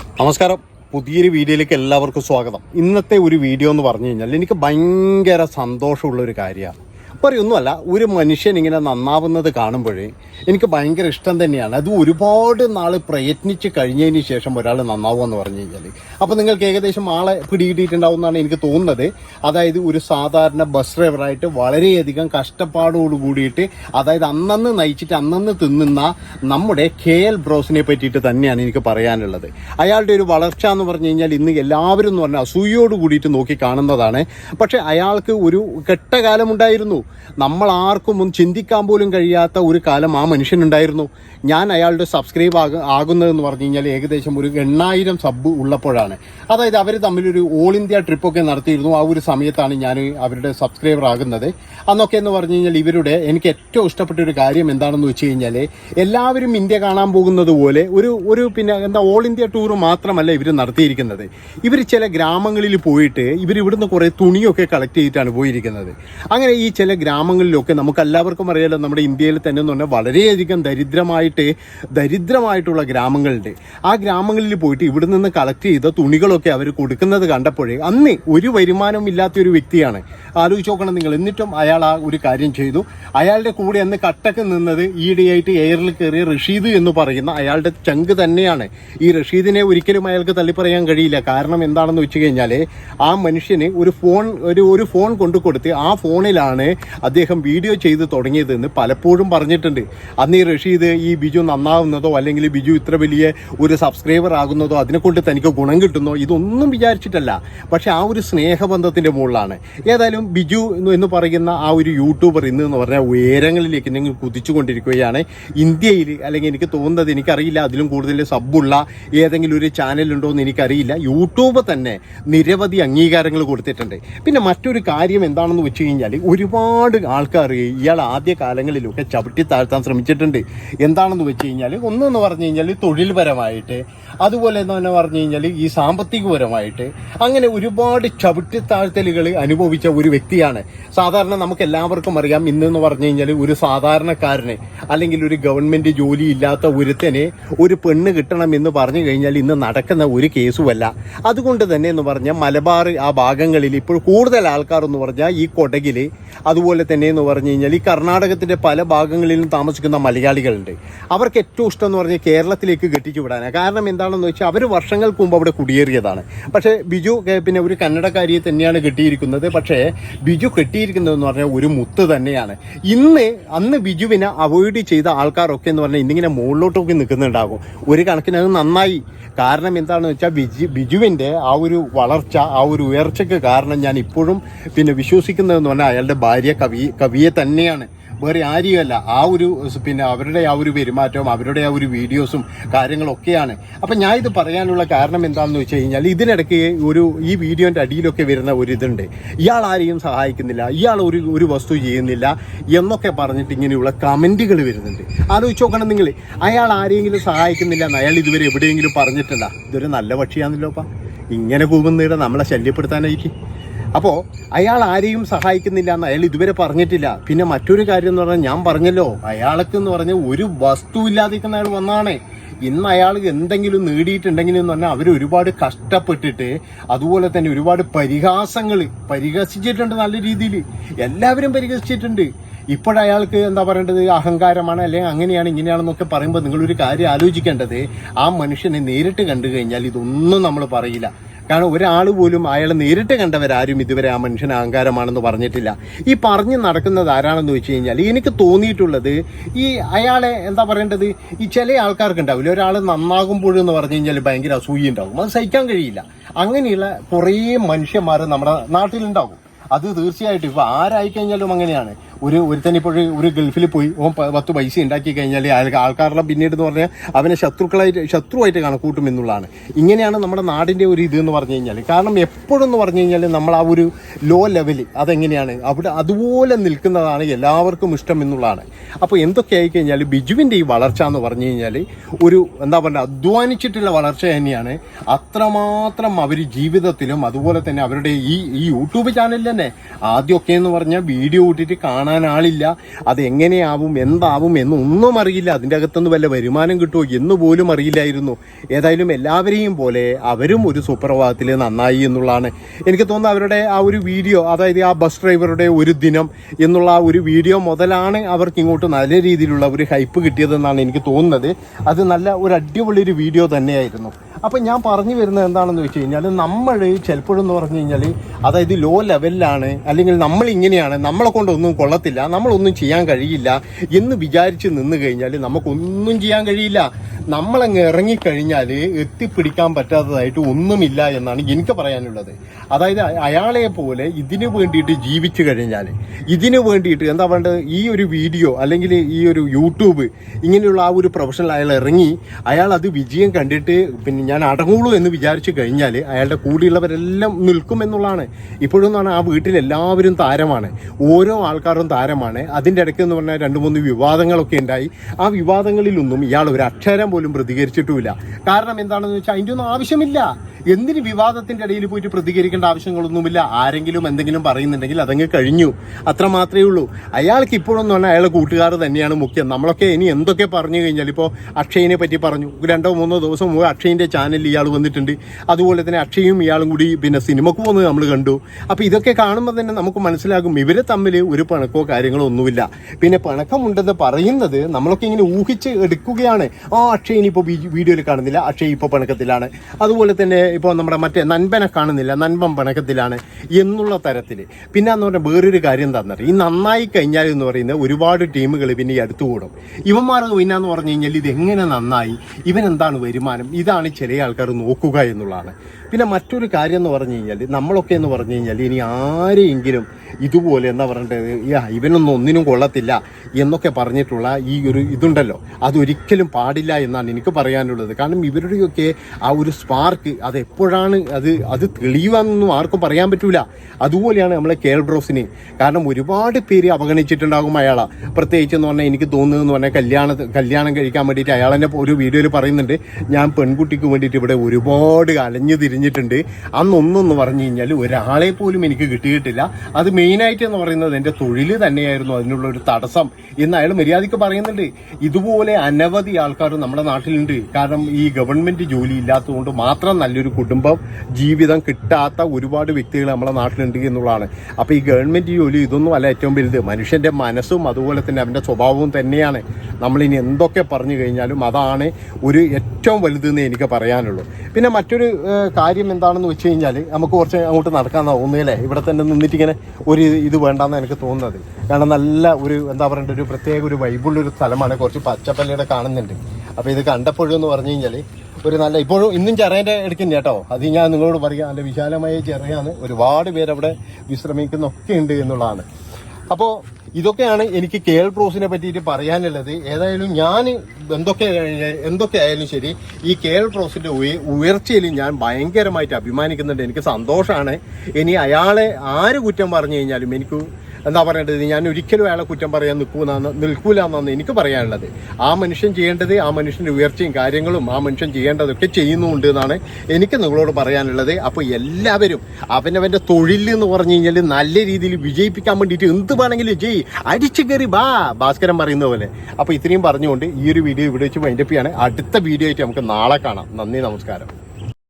നമസ്കാരം. പുതിയൊരു വീഡിയോയിലേക്ക് എല്ലാവർക്കും സ്വാഗതം. ഇന്നത്തെ ഒരു വീഡിയോ എന്ന് പറഞ്ഞു കഴിഞ്ഞാൽ എനിക്ക് ഭയങ്കര സന്തോഷമുള്ളൊരു കാര്യമാണ്. പറയൊന്നുമല്ല ഒരു മനുഷ്യൻ ഇങ്ങനെ നന്നാവുന്നത് കാണുമ്പോഴേ എനിക്ക് ഭയങ്കര ഇഷ്ടം തന്നെയാണ്. അത് ഒരുപാട് നാൾ പ്രയത്നിച്ച് കഴിഞ്ഞതിന് ശേഷം ഒരാൾ നന്നാവുക എന്ന് പറഞ്ഞു കഴിഞ്ഞാൽ അപ്പോൾ നിങ്ങൾക്ക് ഏകദേശം ആളെ പിടികിട്ടിയിട്ടുണ്ടാവും എന്നാണ് എനിക്ക് തോന്നുന്നത്. അതായത് ഒരു സാധാരണ ബസ് ഡ്രൈവറായിട്ട് വളരെയധികം കഷ്ടപ്പാടോട് കൂടിയിട്ട് അതായത് അന്നന്ന് നയിച്ചിട്ട് അന്നന്ന് തിന്നുന്ന നമ്മുടെ കെ എൽ ബ്രോസിനെ പറ്റിയിട്ട് തന്നെയാണ് എനിക്ക് പറയാനുള്ളത്. അയാളുടെ ഒരു വളർച്ച എന്ന് പറഞ്ഞു കഴിഞ്ഞാൽ ഇന്ന് എല്ലാവരും എന്ന് പറഞ്ഞാൽ അസൂയോട് കൂടിയിട്ട് നോക്കി കാണുന്നതാണ്. പക്ഷേ അയാൾക്ക് ഒരു കെട്ടകാലം ഉണ്ടായിരുന്നു നമ്മൾ ആർക്കും ഒന്നും ചിന്തിക്കാൻ പോലും കഴിയാത്ത ഒരു കാലം ആ മനുഷ്യനുണ്ടായിരുന്നു. ഞാൻ അയാളുടെ സബ്സ്ക്രൈബ് ആക ആകുന്നതെന്ന് പറഞ്ഞു കഴിഞ്ഞാൽ ഏകദേശം ഒരു എണ്ണായിരം സബ് ഉള്ളപ്പോഴാണ്. അതായത് അവർ തമ്മിലൊരു ഓൾ ഇന്ത്യ ട്രിപ്പൊക്കെ നടത്തിയിരുന്നു. ആ ഒരു സമയത്താണ് ഞാൻ അവരുടെ സബ്സ്ക്രൈബർ ആകുന്നത്. അന്നൊക്കെ എന്ന് പറഞ്ഞു കഴിഞ്ഞാൽ ഇവരുടെ എനിക്ക് ഏറ്റവും ഇഷ്ടപ്പെട്ട ഒരു കാര്യം എന്താണെന്ന് വെച്ച് കഴിഞ്ഞാൽ എല്ലാവരും ഇന്ത്യ കാണാൻ പോകുന്നത് പോലെ ഒരു ഒരു പിന്നെ എന്താ ഓൾ ഇന്ത്യ ടൂർ മാത്രമല്ല ഇവർ നടത്തിയിരിക്കുന്നത്. ഇവർ ചില ഗ്രാമങ്ങളിൽ പോയിട്ട് ഇവർ ഇവിടുന്ന് കുറേ തുണിയൊക്കെ കളക്ട് ചെയ്തിട്ടാണ് പോയിരിക്കുന്നത്. അങ്ങനെ ഈ ചില ഗ്രാമങ്ങളിലൊക്കെ നമുക്ക് എല്ലാവർക്കും അറിയാലോ നമ്മുടെ ഇന്ത്യയിൽ തന്നെ എന്ന് പറഞ്ഞാൽ വളരെയധികം ദരിദ്രമായിട്ട് ദരിദ്രമായിട്ടുള്ള ഗ്രാമങ്ങളുണ്ട്. ആ ഗ്രാമങ്ങളിൽ പോയിട്ട് ഇവിടെ നിന്ന് കളക്ട് ചെയ്ത തുണികളൊക്കെ അവർ കൊടുക്കുന്നത് കണ്ടപ്പോഴേ അന്ന് ഒരു വരുമാനവും ഇല്ലാത്ത ഒരു വ്യക്തിയാണ്. ആലോചിച്ച് നോക്കണം നിങ്ങൾ. എന്നിട്ടും അയാൾ ആ ഒരു കാര്യം ചെയ്തു. അയാളുടെ കൂടെ അന്ന് കട്ടക്ക് നിന്നത് ഈയിടെയായിട്ട് എയറിൽ കയറിയ റഷീദ് എന്ന് പറയുന്ന അയാളുടെ ചങ്ക് തന്നെയാണ്. ഈ റഷീദിനെ ഒരിക്കലും അയാൾക്ക് തള്ളിപ്പറയാൻ കഴിയില്ല. കാരണം എന്താണെന്ന് വെച്ച് കഴിഞ്ഞാൽ ആ മനുഷ്യന് ഒരു ഫോൺ ഒരു ഒരു ഫോൺ കൊണ്ടു കൊടുത്ത് ആ ഫോണിലാണ് അദ്ദേഹം വീഡിയോ ചെയ്ത് തുടങ്ങിയതെന്ന് പലപ്പോഴും പറഞ്ഞിട്ടുണ്ട്. അന്ന് ഈ റഷീദ് ഈ ബിജു നന്നാവുന്നതോ അല്ലെങ്കിൽ ബിജു ഇത്ര വലിയ ഒരു സബ്സ്ക്രൈബർ ആകുന്നതോ അതിനെക്കൊണ്ട് തനിക്ക് ഗുണം കിട്ടുന്നോ ഇതൊന്നും വിചാരിച്ചിട്ടല്ല. പക്ഷെ ആ ഒരു സ്നേഹബന്ധത്തിന്റെ മുകളിലാണ്. ഏതായാലും ബിജു എന്ന് പറയുന്ന ആ ഒരു യൂട്യൂബർ ഇന്ന് എന്ന് പറഞ്ഞാൽ ഉയരങ്ങളിലേക്ക് നിങ്ങൾ കുതിച്ചുകൊണ്ടിരിക്കുകയാണ്. ഇന്ത്യയിൽ അല്ലെങ്കിൽ എനിക്ക് തോന്നുന്നത് എനിക്കറിയില്ല. അതിലും കൂടുതൽ സബ്ബുള്ള ഏതെങ്കിലും ഒരു ചാനലുണ്ടോ എന്ന് എനിക്കറിയില്ല. യൂട്യൂബ് തന്നെ നിരവധി അംഗീകാരങ്ങൾ കൊടുത്തിട്ടുണ്ട്. പിന്നെ മറ്റൊരു കാര്യം എന്താണെന്ന് വെച്ച് കഴിഞ്ഞാൽ ഒരുപാട് ആൾക്കാർ ഇയാൾ ആദ്യ കാലങ്ങളിലൊക്കെ ചവിട്ടി താഴ്ത്താൻ ശ്രമിച്ചിട്ടുണ്ട്. എന്താണെന്ന് വെച്ച് കഴിഞ്ഞാൽ ഒന്നെന്ന് പറഞ്ഞു കഴിഞ്ഞാൽ തൊഴിൽപരമായിട്ട് അതുപോലെ തന്നെ പറഞ്ഞു കഴിഞ്ഞാൽ ഈ സാമ്പത്തികപരമായിട്ട് അങ്ങനെ ഒരുപാട് ചവിട്ടി താഴ്ത്തലുകൾ അനുഭവിച്ച ഒരു വ്യക്തിയാണ്. സാധാരണ നമുക്ക് എല്ലാവർക്കും അറിയാം ഇന്നെന്ന് പറഞ്ഞു കഴിഞ്ഞാൽ ഒരു സാധാരണക്കാരനെ അല്ലെങ്കിൽ ഒരു ഗവൺമെന്റ് ജോലി ഇല്ലാത്ത ഒരുത്തനെ ഒരു പെണ്ണ് കിട്ടണം എന്ന് പറഞ്ഞു കഴിഞ്ഞാൽ ഇന്ന് നടക്കുന്ന ഒരു കേസുമല്ല. അതുകൊണ്ട് തന്നെ എന്ന് പറഞ്ഞാൽ മലബാർ ആ ഭാഗങ്ങളിൽ ഇപ്പോൾ കൂടുതൽ ആൾക്കാർ എന്ന് പറഞ്ഞാൽ ഈ കൊടകിൽ അതുപോലെ തന്നെ എന്ന് പറഞ്ഞു കഴിഞ്ഞാൽ ഈ കർണാടകത്തിന്റെ പല ഭാഗങ്ങളിലും താമസിക്കുന്ന മലയാളികളുണ്ട്. അവർക്ക് ഏറ്റവും ഇഷ്ടം എന്ന് പറഞ്ഞാൽ കേരളത്തിലേക്ക് കെട്ടിച്ചു വിടാനാണ്. കാരണം എന്താണെന്ന് വെച്ചാൽ അവർ വർഷങ്ങൾക്ക് മുമ്പ് അവിടെ കുടിയേറിയതാണ്. പക്ഷേ ബിജു പിന്നെ ഒരു കന്നഡക്കാരിയെ തന്നെയാണ് കെട്ടിയിരിക്കുന്നത്. പക്ഷേ ബിജു കെട്ടിയിരിക്കുന്നതെന്ന് പറഞ്ഞാൽ ഒരു മുത്ത് തന്നെയാണ്. ഇന്ന് അന്ന് ബിജുവിനെ അവോയ്ഡ് ചെയ്ത ആൾക്കാരൊക്കെ എന്ന് പറഞ്ഞാൽ ഇന്നിങ്ങനെ മുകളിലോട്ടൊക്കെ നിൽക്കുന്നുണ്ടാകും. ഒരു കണക്കിന് അത് നന്നായി. കാരണം എന്താണെന്ന് വെച്ചാൽ ബിജു ബിജുവിന്റെ ആ ഒരു വളർച്ച ആ ഒരു ഉയർച്ചയ്ക്ക് കാരണം ഞാൻ ഇപ്പോഴും പിന്നെ വിശ്വസിക്കുന്നതെന്ന് പറഞ്ഞാൽ അയാളുടെ ഭാര്യ കവി കവിയെ തന്നെയാണ്. വേറെ ആരെയുമല്ല. ആ ഒരു പിന്നെ അവരുടെ ആ ഒരു പെരുമാറ്റവും അവരുടെ ആ ഒരു വീഡിയോസും കാര്യങ്ങളൊക്കെയാണ്. അപ്പം ഞാൻ ഇത് പറയാനുള്ള കാരണം എന്താണെന്ന് വെച്ച് കഴിഞ്ഞാൽ ഇതിനിടയ്ക്ക് ഒരു ഈ വീഡിയോന്റെ അടിയിലൊക്കെ വരുന്ന ഒരു ഇതുണ്ട്. ഇയാൾ ആരെയും സഹായിക്കുന്നില്ല. ഇയാൾ ഒരു ഒരു വസ്തു ചെയ്യുന്നില്ല എന്നൊക്കെ പറഞ്ഞിട്ട് ഇങ്ങനെയുള്ള കമന്റുകൾ വരുന്നുണ്ട്. ആലോചിച്ച് നോക്കണം നിങ്ങൾ അയാൾ ആരെങ്കിലും സഹായിക്കുന്നില്ല എന്ന് അയാൾ ഇതുവരെ എവിടെയെങ്കിലും പറഞ്ഞിട്ടില്ല. ഇതൊരു നല്ല പക്ഷിയാണല്ലോപ്പാ. ഇങ്ങനെ കൂവുന്നതിടെ നമ്മളെ ശല്യപ്പെടുത്താനായിട്ട് അപ്പോൾ അയാൾ ആരെയും സഹായിക്കുന്നില്ല എന്ന് അയാൾ ഇതുവരെ പറഞ്ഞിട്ടില്ല. പിന്നെ മറ്റൊരു കാര്യം എന്ന് പറഞ്ഞാൽ ഞാൻ പറഞ്ഞല്ലോ അയാൾക്ക് എന്ന് പറഞ്ഞാൽ ഒരു വസ്തു ഇല്ലാതിരിക്കുന്ന അയാൾ വന്നാണ്. ഇന്ന് അയാൾ എന്തെങ്കിലും നേടിയിട്ടുണ്ടെങ്കിൽ എന്ന് പറഞ്ഞാൽ അവർ ഒരുപാട് കഷ്ടപ്പെട്ടിട്ട് അതുപോലെ തന്നെ ഒരുപാട് പരിഹാസങ്ങൾ പരിഹസിച്ചിട്ടുണ്ട് നല്ല രീതിയിൽ. എല്ലാവരും പരിഹസിച്ചിട്ടുണ്ട്. ഇപ്പോഴയാൾക്ക് എന്താ പറയേണ്ടത്? അഹങ്കാരമാണ് അല്ലെങ്കിൽ അങ്ങനെയാണ് ഇങ്ങനെയാണെന്നൊക്കെ പറയുമ്പോൾ നിങ്ങളൊരു കാര്യം ആലോചിക്കേണ്ടത് ആ മനുഷ്യനെ നേരിട്ട് കണ്ടു കഴിഞ്ഞാൽ ഇതൊന്നും നമ്മൾ പറയില്ല. കാരണം ഒരാൾ പോലും അയാളെ നേരിട്ട് കണ്ടവരാരും ഇതുവരെ ആ മനുഷ്യൻ അഹങ്കാരമാണെന്ന് പറഞ്ഞിട്ടില്ല. ഈ പറഞ്ഞ് നടക്കുന്നത് ആരാണെന്ന് വെച്ച് കഴിഞ്ഞാൽ എനിക്ക് തോന്നിയിട്ടുള്ളത് ഈ അയാളെ എന്താ പറയേണ്ടത്? ഈ ചില ആൾക്കാർക്ക് ഉണ്ടാവില്ല ഒരാൾ നന്നാകുമ്പോഴെന്ന് പറഞ്ഞു കഴിഞ്ഞാൽ ഭയങ്കര അസൂയ ഉണ്ടാകും അത് സഹിക്കാൻ കഴിയില്ല. അങ്ങനെയുള്ള കുറേ മനുഷ്യന്മാർ നമ്മുടെ നാട്ടിലുണ്ടാകും. അത് തീർച്ചയായിട്ടും ഇപ്പോൾ ആരായിക്കഴിഞ്ഞാലും അങ്ങനെയാണ്. ഒരു ഒരുത്തൻ ഇപ്പോൾ ഒരു ഗൾഫിൽ പോയി ഓൻ പത്ത് പൈസ ഉണ്ടാക്കി കഴിഞ്ഞാൽ ആൾക്കാരുടെ പിന്നീട് എന്ന് പറഞ്ഞാൽ അവനെ ശത്രുക്കളായിട്ട് ശത്രുവായിട്ട് കണക്കൂട്ടും എന്നുള്ളതാണ്. ഇങ്ങനെയാണ് നമ്മുടെ നാടിന്റെ ഒരു ഇത് എന്ന് പറഞ്ഞു കഴിഞ്ഞാൽ കാരണം എപ്പോഴും എന്ന് പറഞ്ഞു കഴിഞ്ഞാൽ നമ്മൾ ആ ഒരു ലോ ലെവൽ അതെങ്ങനെയാണ്? അവിടെ അതുപോലെ നിൽക്കുന്നതാണ് എല്ലാവർക്കും ഇഷ്ടം എന്നുള്ളതാണ്. അപ്പോൾ എന്തൊക്കെ ആയി കഴിഞ്ഞാൽ ബിജുവിന്റെ ഈ വളർച്ച എന്ന് പറഞ്ഞു കഴിഞ്ഞാൽ ഒരു എന്താ പറയുക അധ്വാനിച്ചിട്ടുള്ള വളർച്ച തന്നെയാണ്. അത്രമാത്രം അവർ ജീവിതത്തിലും അതുപോലെ തന്നെ അവരുടെ ഈ ഈ യൂട്യൂബ് ചാനലിൽ തന്നെ ആദ്യമൊക്കെ എന്ന് പറഞ്ഞാൽ വീഡിയോ ഇട്ടിട്ട് കാണാൻ കാണാൻ ആളില്ല. അത് എങ്ങനെയാവും എന്താവും എന്നൊന്നും അറിയില്ല. അതിന്റെ അകത്തുനിന്ന് വല്ല വരുമാനം കിട്ടുമോ എന്ന് പോലും അറിയില്ലായിരുന്നു. ഏതായാലും എല്ലാവരെയും പോലെ അവരും ഒരു സുപ്രഭാതത്തിൽ നന്നായി എന്നുള്ളതാണ്. എനിക്ക് തോന്നുന്നു അവരുടെ ആ ഒരു വീഡിയോ അതായത് ആ ബസ് ഡ്രൈവറുടെ ഒരു ദിനം എന്നുള്ള ആ ഒരു വീഡിയോ മുതലാണ് അവർക്ക് ഇങ്ങോട്ട് നല്ല രീതിയിലുള്ള ഒരു ഹൈപ്പ് കിട്ടിയതെന്നാണ് എനിക്ക് തോന്നുന്നത്. അത് നല്ല ഒരു അടിപൊളി ഒരു വീഡിയോ തന്നെയായിരുന്നു. അപ്പം ഞാൻ പറഞ്ഞു വരുന്നത് എന്താണെന്ന് വെച്ച് കഴിഞ്ഞാൽ നമ്മൾ ചിലപ്പോഴെന്ന് പറഞ്ഞു കഴിഞ്ഞാൽ അതായത് ലോ ലെവലിലാണ് അല്ലെങ്കിൽ നമ്മൾ ഇങ്ങനെയാണ് നമ്മളെ കൊണ്ടൊന്നും കൊള്ളത്തില്ല നമ്മളൊന്നും ചെയ്യാൻ കഴിയില്ല എന്ന് വിചാരിച്ച് നിന്ന് കഴിഞ്ഞാൽ നമുക്കൊന്നും ചെയ്യാൻ കഴിയില്ല. നമ്മളങ്ങ് ഇറങ്ങിക്കഴിഞ്ഞാൽ എത്തിപ്പിടിക്കാൻ പറ്റാത്തതായിട്ട് ഒന്നുമില്ല എന്നാണ് എനിക്ക് പറയാനുള്ളത്. അതായത് അയാളെ പോലെ ഇതിനു വേണ്ടിയിട്ട് ജീവിച്ചു കഴിഞ്ഞാൽ ഇതിനു വേണ്ടിയിട്ട് എന്താ പറയേണ്ടത്? ഈ ഒരു വീഡിയോ അല്ലെങ്കിൽ ഈ ഒരു യൂട്യൂബ് ഇങ്ങനെയുള്ള ആ ഒരു പ്രൊഫഷണൽ അയാൾ ഇറങ്ങി അയാൾ അത് വിജയം കണ്ടിട്ട് പിന്നെ ഞാൻ അടങ്ങുള്ളൂ എന്ന് വിചാരിച്ചു കഴിഞ്ഞാൽ അയാളുടെ കൂടെയുള്ളവരെല്ലാം നിൽക്കും എന്നുള്ളതാണ്. ഇപ്പോഴും എന്നാണ് ആ വീട്ടിൽ എല്ലാവരും താരമാണ്. ഓരോ ആൾക്കാരും താരമാണ്. അതിന്റെ ഇടയ്ക്ക് എന്ന് പറഞ്ഞാൽ രണ്ട് മൂന്ന് വിവാദങ്ങളൊക്കെ ഉണ്ടായി. ആ വിവാദങ്ങളിലൊന്നും ഇയാൾ ഒരു അക്ഷരം പോലും പ്രതികരിച്ചിട്ടുമില്ല. കാരണം എന്താണെന്ന് വെച്ചാൽ അതിന്റെ ഒന്നും ആവശ്യമില്ല. എന്തിന് വിവാദത്തിന്റെ ഇടയിൽ പോയിട്ട് പ്രതികരിക്കേണ്ട ആവശ്യങ്ങളൊന്നുമില്ല. ആരെങ്കിലും എന്തെങ്കിലും പറയുന്നുണ്ടെങ്കിൽ അതങ്ങ് കഴിഞ്ഞു. അത്ര മാത്രമേ ഉള്ളൂ. അയാൾക്ക് ഇപ്പോഴൊന്നും പറഞ്ഞാൽ അയാളെ കൂട്ടുകാർ തന്നെയാണ് മുഖ്യം. നമ്മളൊക്കെ ഇനി എന്തൊക്കെ പറഞ്ഞു കഴിഞ്ഞാൽ ഇപ്പോൾ അക്ഷയിനെ പറ്റി പറഞ്ഞു. രണ്ടോ മൂന്നോ ദിവസം മുമ്പ് അക്ഷയിന്റെ ചാനലിൽ ഇയാൾ വന്നിട്ടുണ്ട്. അതുപോലെ തന്നെ അക്ഷയും ഇയാളും കൂടി പിന്നെ സിനിമക്ക് പോകുന്നത് നമ്മൾ കണ്ടു. അപ്പോൾ ഇതൊക്കെ കാണുമ്പോൾ തന്നെ നമുക്ക് മനസ്സിലാകും ഇവർ തമ്മിൽ ഒരു പണക്കോ കാര്യങ്ങളോ ഒന്നുമില്ല. പിന്നെ പണക്കമുണ്ടെന്ന് പറയുന്നത് നമ്മളൊക്കെ ഇങ്ങനെ ഊഹിച്ച് എടുക്കുകയാണ്. ആ അക്ഷയ് ഇനിയിപ്പോൾ വീഡിയോയിൽ കാണുന്നില്ല. അക്ഷയ് ഇപ്പോൾ പണക്കത്തിലാണ്. അതുപോലെ തന്നെ ഇപ്പോൾ നമ്മുടെ മറ്റേ നൻപനെ കാണുന്നില്ല. നൻപൻ പണക്കത്തിലാണ് എന്നുള്ള തരത്തിൽ പിന്നെ എന്ന് പറഞ്ഞാൽ വേറൊരു കാര്യം എന്താണെന്ന് ഈ നന്നായി കഴിഞ്ഞാൽ എന്ന് പറയുന്നത് ഒരുപാട് ടീമുകൾ പിന്നെ ഈ അടുത്തു കൂടും ഇവന്മാർക്ക് പിന്നെ എന്ന് പറഞ്ഞു കഴിഞ്ഞാൽ ഇതെങ്ങനെ എങ്ങനെ നന്നായി? ഇവൻ എന്താണ് വരുമാനം? ഇതാണ് ചില ആൾക്കാർ നോക്കുക എന്നുള്ളതാണ്. പിന്നെ മറ്റൊരു കാര്യം എന്ന് പറഞ്ഞു കഴിഞ്ഞാൽ നമ്മളൊക്കെ എന്ന് പറഞ്ഞു കഴിഞ്ഞാൽ ഇനി ആരെയെങ്കിലും ഇതുപോലെ എന്താ പറയേണ്ടത്? യാ ഇവനൊന്നും ഒന്നിനും കൊള്ളത്തില്ല എന്നൊക്കെ പറഞ്ഞിട്ടുള്ള ഈ ഒരു ഇതുണ്ടല്ലോ. അതൊരിക്കലും പാടില്ല എന്നാണ് എനിക്ക് പറയാനുള്ളത്. കാരണം ഇവരുടെയൊക്കെ ആ ഒരു സ്പാർക്ക് അത് എപ്പോഴാണ് അത് അത് തെളിയുവാന്നൊന്നും ആർക്കും പറയാൻ പറ്റൂല. അതുപോലെയാണ് നമ്മളെ കെ എൽ ബ്രോസിനെ. കാരണം ഒരുപാട് പേര് അവഗണിച്ചിട്ടുണ്ടാകും അയാളെ. പ്രത്യേകിച്ച് എന്ന് പറഞ്ഞാൽ എനിക്ക് തോന്നുന്നതെന്ന് പറഞ്ഞാൽ കല്യാണ കല്യാണം കഴിക്കാൻ വേണ്ടിയിട്ട് അയാൾ ഒരു വീഡിയോയിൽ പറയുന്നുണ്ട്. ഞാൻ പെൺകുട്ടിക്ക് വേണ്ടിയിട്ട് ഇവിടെ ഒരുപാട് അലഞ്ഞു തിരിഞ്ഞിട്ടുണ്ട്. അന്നൊന്നെന്ന് പറഞ്ഞു കഴിഞ്ഞാൽ ഒരാളെ പോലും എനിക്ക് കിട്ടിയിട്ടില്ല. അത് മെയിനായിട്ട് എന്ന് പറയുന്നത് എന്റെ തൊഴിൽ തന്നെയായിരുന്നു അതിനുള്ള ഒരു തടസ്സം. എന്ന് അയാൾ മര്യാദയ്ക്ക് പറയുന്നുണ്ട്. ഇതുപോലെ അനവധി ആൾക്കാർ നമ്മുടെ നാട്ടിലുണ്ട്. കാരണം ഈ ഗവൺമെന്റ് ജോലി ഇല്ലാത്തതുകൊണ്ട് മാത്രം നല്ലൊരു കുടുംബം ജീവിതം കിട്ടാത്ത ഒരുപാട് വ്യക്തികൾ നമ്മുടെ നാട്ടിലുണ്ട് എന്നുള്ളതാണ്. അപ്പോൾ ഈ ഗവൺമെന്റ് ജോലി ഇതൊന്നും അല്ല ഏറ്റവും വലുത്. മനുഷ്യന്റെ മനസ്സും അതുപോലെ തന്നെ അവന്റെ സ്വഭാവവും തന്നെയാണ്. നമ്മളിനി എന്തൊക്കെ പറഞ്ഞു കഴിഞ്ഞാലും അതാണ് ഒരു ഏറ്റവും വലുതെന്ന് എനിക്ക് പറയാനുള്ളൂ. പിന്നെ മറ്റൊരു കാര്യം എന്താണെന്ന് വെച്ച് കഴിഞ്ഞാൽ നമുക്ക് കുറച്ച് അങ്ങോട്ട് നടക്കാൻ തോന്നുകയല്ലേ ഇവിടെ തന്നെ നിന്നിട്ട് ഇങ്ങനെ ഒരു ഇത് വേണ്ടാന്ന് എനിക്ക് തോന്നുന്നത്. കാരണം നല്ല ഒരു എന്താ പറയണ്ട ഒരു പ്രത്യേക ഒരു വൈബുള്ള ഒരു സ്ഥലമാണ്. കുറച്ച് പച്ചപ്പല്ലിയുടെ കാണുന്നുണ്ട്. അപ്പോൾ ഇത് കണ്ടപ്പോഴെന്ന് പറഞ്ഞു കഴിഞ്ഞാൽ ഒരു നല്ല ഇപ്പോഴും ഇന്നും ചെറേന്റെ എടുക്കുന്നു കേട്ടോ. അത് ഞാൻ നിങ്ങളോട് പറയാം നല്ല വിശാലമായ ചെറയാണ്. ഒരുപാട് പേരവിടെ വിശ്രമിക്കുന്നൊക്കെ ഉണ്ട് എന്നുള്ളതാണ്. അപ്പോൾ ഇതൊക്കെയാണ് എനിക്ക് കേൾ പ്രോസിനെ പറ്റിയിട്ട് പറയാനുള്ളത്. ഏതായാലും ഞാൻ എന്തൊക്കെ എന്തൊക്കെ ആയാലും ശരി ഈ കേൾ പ്രോസിന്റെ ഉയ- ഉയർച്ചയിൽ ഞാൻ ഭയങ്കരമായിട്ട് അഭിമാനിക്കുന്നുണ്ട്. എനിക്ക് സന്തോഷമാണ്. ഇനി അയാളെ ആര് കുറ്റം പറഞ്ഞു കഴിഞ്ഞാലും എനിക്ക് എന്താ പറയേണ്ടത്? ഞാൻ ഒരിക്കലും അയാളെ കുറ്റം പറയാൻ നിൽക്കൂന്നാണ് നിൽക്കൂല എന്നാണ് എനിക്ക് പറയാനുള്ളത്. ആ മനുഷ്യൻ ചെയ്യേണ്ടത് ആ മനുഷ്യന്റെ ഉയർച്ചയും കാര്യങ്ങളും ആ മനുഷ്യൻ ചെയ്യേണ്ടതൊക്കെ ചെയ്യുന്നുണ്ട് എന്നാണ് എനിക്ക് നിങ്ങളോട് പറയാനുള്ളത്. അപ്പോൾ എല്ലാവരും അവനവന്റെ തൊഴിൽ എന്ന് പറഞ്ഞു കഴിഞ്ഞാൽ നല്ല രീതിയിൽ വിജയിപ്പിക്കാൻ വേണ്ടിയിട്ട് എന്ത് വേണമെങ്കിലും ചെയ്യ്. അടിച്ചു കയറി ബാ ഭാസ്കരൻ പറയുന്ന പോലെ. അപ്പോൾ ഇത്രയും പറഞ്ഞുകൊണ്ട് ഈ ഒരു വീഡിയോ ഇവിടെ വെച്ച് മൈൻഡപ്പിയാണ് അടുത്ത വീഡിയോ ആയിട്ട് നമുക്ക് നാളെ കാണാം. നന്ദി നമസ്കാരം.